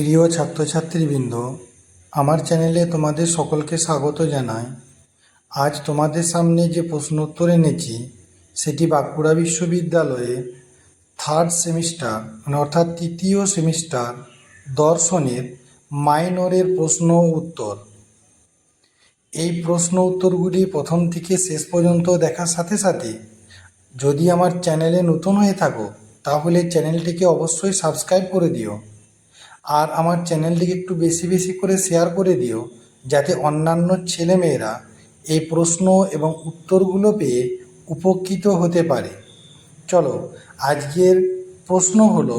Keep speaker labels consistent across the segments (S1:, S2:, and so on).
S1: প্রিয় ছাত্রছাত্রীবৃন্দ, আমার চ্যানেলে তোমাদের সকলকে স্বাগত জানাই। আজ তোমাদের সামনে যে প্রশ্ন উত্তর এনেছি, সেটি বাঁকুড়া বিশ্ববিদ্যালয়ে থার্ড সেমিস্টার মানে অর্থাৎ তৃতীয় সেমিস্টার দর্শনের মাইনরের প্রশ্ন উত্তর। এই প্রশ্ন উত্তরগুলি প্রথম থেকে শেষ পর্যন্ত দেখার সাথে সাথে যদি আমার চ্যানেলে নতুন হয়ে থাকো, তাহলে চ্যানেলটিকে অবশ্যই সাবস্ক্রাইব করে দিও। আর আমার চ্যানেলটিকে একটু বেশি বেশি করে শেয়ার করে দিও, যাতে অন্যান্য ছেলেমেয়েরা এই প্রশ্ন এবং উত্তরগুলো পেয়ে উপকৃত হতে পারে। চলো, আজকের প্রশ্ন হলো,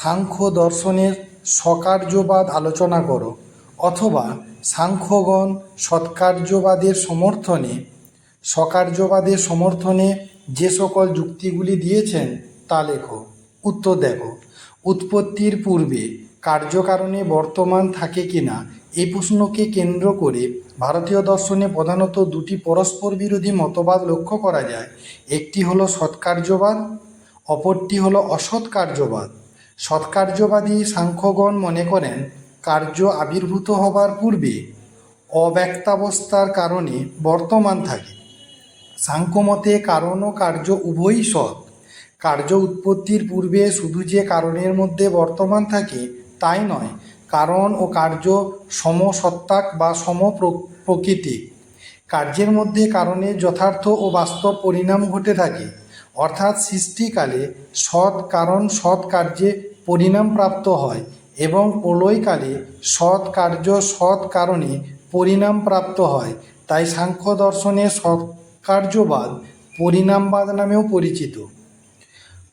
S1: সাংখ্য দর্শনের সকার্যবাদ আলোচনা করো অথবা সাংখ্যগণ সৎকার্যবাদের সমর্থনে সকার্যবাদের সমর্থনে যে সকল যুক্তিগুলি দিয়েছেন তা লেখো। উত্তর দেখো, উৎপত্তির পূর্বে কার্যকারণে বর্তমান থাকে কিনা এই প্রশ্নকে কেন্দ্র করে ভারতীয় দর্শনে প্রধানত দুটি পরস্পর বিরোধী মতবাদ লক্ষ্য করা যায়। একটি হলো সৎকার্যবাদ, অপরটি হলো অসৎকার্যবাদ। সৎকার্যবাদী সাংখ্যগণ মনে করেন, কার্য আবির্ভূত হবার পূর্বে অব্যক্তাবস্থার কারণে বর্তমান থাকে। সাংখ্যমতে কারণ ও কার্য উভয়ই সৎ। কার্য উৎপত্তির পূর্বে শুধু যে কারণের মধ্যে বর্তমান থাকে তাই নয়, কারণ ও কার্য সমসত্তাক বা সম প্রকৃতিক কার্যের মধ্যে কারণে যথার্থ ও বাস্তব পরিণাম ঘটে থাকে, অর্থাৎ সৃষ্টিকালে সৎ কারণ সৎ কার্যে পরিণাম প্রাপ্ত হয় এবং প্রলয়কালে সৎ কার্য সৎ কারণে পরিণাম প্রাপ্ত হয়। তাই সাংখ্য দর্শনে সৎকার্যবাদ পরিণামবাদ নামেও পরিচিত।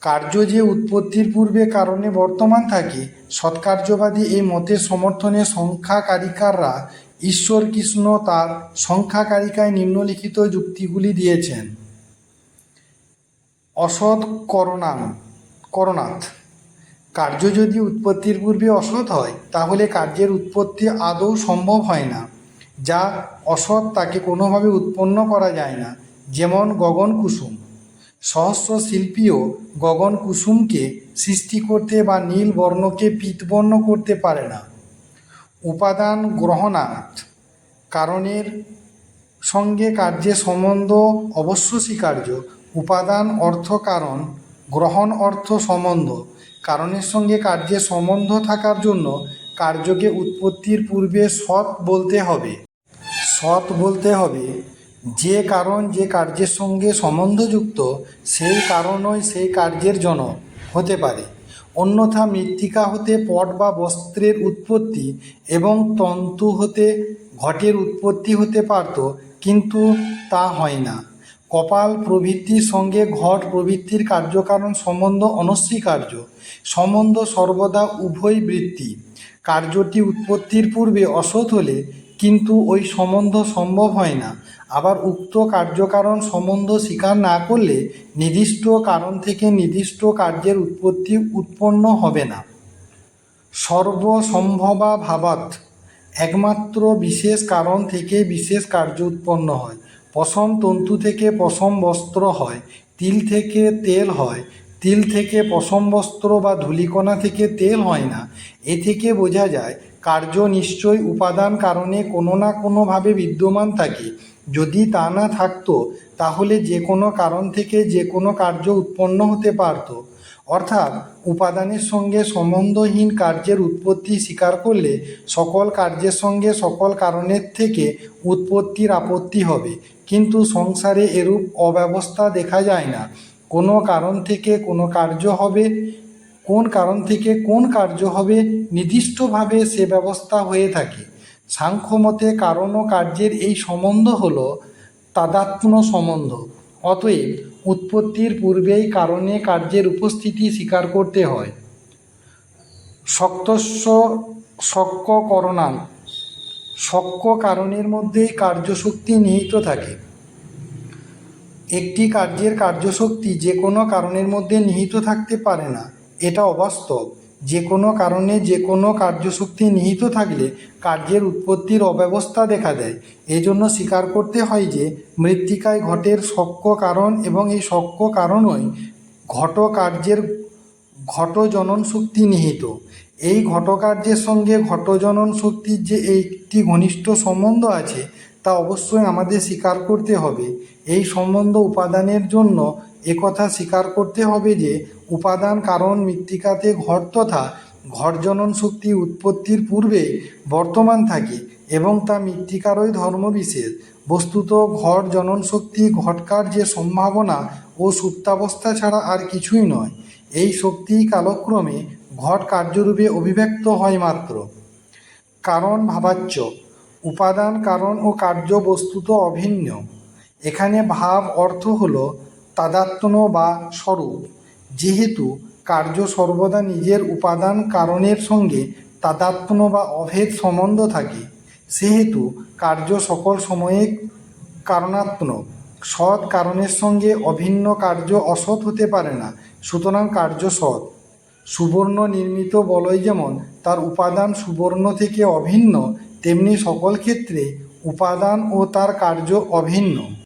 S1: কার্য যে উৎপত্তির পূর্বে কারণে বর্তমান থাকে, সৎকার্যবাদী এই মতের সমর্থনে সংখ্যাকারিকাররা ঈশ্বর কৃষ্ণ তার সংখ্যাকারিকায় নিম্নলিখিত যুক্তিগুলি দিয়েছেন। অসৎ করণান করণাথ কার্য যদি উৎপত্তির পূর্বে অসৎ হয়, তাহলে কার্যের উৎপত্তি আদৌ সম্ভব হয় না, যা অসৎ তাকে কোনোভাবে উৎপন্ন করা যায় না, যেমন গগন কুসুম। সহস্র শিল্পীও গগন কুসুমকে সৃষ্টি করতে বা নীল বর্ণকে পীতবর্ণ করতে পারে না। উপাদান গ্রহণার্থ। কারণের সঙ্গে কার্যের সম্বন্ধ অবশ্য স্বীকার্য। উপাদান অর্থ কারণ, গ্রহণ অর্থ সম্বন্ধ। কারণের সঙ্গে কার্যের সম্বন্ধ থাকার জন্য কার্যকে উৎপত্তির পূর্বে সৎ বলতে হবে। সৎ বলতে হবে যে কারণ যে কার্যের সঙ্গে সম্বন্ধযুক্ত, সেই কারণই সেই কার্যের জনক হতে পারে। অন্যথা মৃত্তিকা হতে পট বা বস্ত্রের উৎপত্তি এবং তন্তু হতে ঘটের উৎপত্তি হতে পারত, কিন্তু তা হয় না। কপাল প্রভৃতির সঙ্গে ঘট প্রভৃতির কার্যকারণ সম্বন্ধ অনস্বীকার্য। সম্বন্ধ সর্বদা উভয় বৃত্তি। কার্যটি উৎপত্তির পূর্বে অসৎ হলে, কিন্তু ওই সম্বন্ধ সম্ভব হয় না। আবার উক্ত কার্যকারণ সম্বন্ধ স্বীকার না করলে নির্দিষ্ট কারণ থেকে নির্দিষ্ট কার্যের উৎপত্তি উৎপন্ন হবে না। সর্বসম্ভবা ভাবাত একমাত্র বিশেষ কারণ থেকে বিশেষ কার্য উৎপন্ন হয়। পশম তন্তু থেকে পশম বস্ত্র হয়, তিল থেকে তেল হয়, তিল থেকে পশম বস্ত্র বা ধূলিকণা থেকে তেল হয় না। এ থেকে বোঝা যায়, কার্য নিশ্চয় উপাদান কারণে কোনো না কোনোভাবে বিদ্যমান থাকে। যদি তা না থাকতো, তাহলে যে কোনো কারণ থেকে যে কোনো কার্য উৎপন্ন হতে পারত। অর্থাৎ উপাদানের সঙ্গে সম্বন্ধহীন কার্যের উৎপত্তি স্বীকার করলে সকল কার্যের সঙ্গে সকল কারণের থেকে উৎপত্তির আপত্তি হবে। কিন্তু সংসারে এরূপ অব্যবস্থা দেখা যায় না। কোনো কারণ থেকে কোনো কার্য হবে, কোন কারণ থেকে কোন কার্য হবে, নির্দিষ্টভাবে সে ব্যবস্থা হয়ে থাকে। সাংখ্যমতে কারণ ও কার্যের এই সম্বন্ধ হল তাদাত্ম্য সম্বন্ধ। অতএব উৎপত্তির পূর্বেই কারণে কার্যের উপস্থিতি স্বীকার করতে হয়। শক্তস্ব শক্য করণান শক্য কারণের মধ্যেই কার্যশক্তি নিহিত থাকে। একটি কার্যের কার্যশক্তি যে কোনো কারণের মধ্যে নিহিত থাকতে পারে না। এটা অবাস্তব। যে কোনো কারণে যে কোনো কার্যশক্তি নিহিত থাকলে কার্যের উৎপত্তির অব্যবস্থা দেখা দেয়। এজন্য স্বীকার করতে হয় যে, মৃত্তিকায় ঘটের সক্য কারণ এবং এই সক্য কারণই ঘট কার্যের ঘট জনন শক্তি নিহিত। এই ঘটকার্যের সঙ্গে ঘটজনন শক্তির যে একটি ঘনিষ্ঠ সম্বন্ধ আছে তা অবশ্যই আমাদের স্বীকার করতে হবে। এই সম্বন্ধ উপাদানের জন্য একথা স্বীকার করতে হবে যে, উপাদান, কারণ মৃত্তিকাতে ঘর তথা ঘটজনন শক্তি উৎপত্তির পূর্বে বর্তমান থাকে এবং তা মৃত্তিকারই ধর্মবিশেষ। বস্তুত ঘর জনন শক্তি ঘটকার যে সম্ভাবনা ও সুপ্তাবস্থা ছাড়া আর কিছুই নয়। এই শক্তি কালক্রমে ঘট কার্যরূপে অভিব্যক্ত হয় মাত্র। কারণ ভাবাচ্য উপাদান কারণ ও কার্য বস্তুত অভিন্ন। এখানে ভাব অর্থ হল তাদাত্ম্য বা স্বরূপ। যেহেতু কার্য সর্বদা নিজের উপাদান কারণের সঙ্গে তাদাত্ম্য বা অভেদ সম্বন্ধ থাকে, সেহেতু কার্য সকল সময়ে কারণাত্মক সৎ কারণের সঙ্গে অভিন্ন কার্য অসৎ হতে পারে না, সুতরাং কার্য সৎ। সুবর্ণ নির্মিত বলয় যেমন তার উপাদান সুবর্ণ থেকে অভিন্ন তেমনি সকল ক্ষেত্রে উপাদান ও তার কার্য অভিন্ন।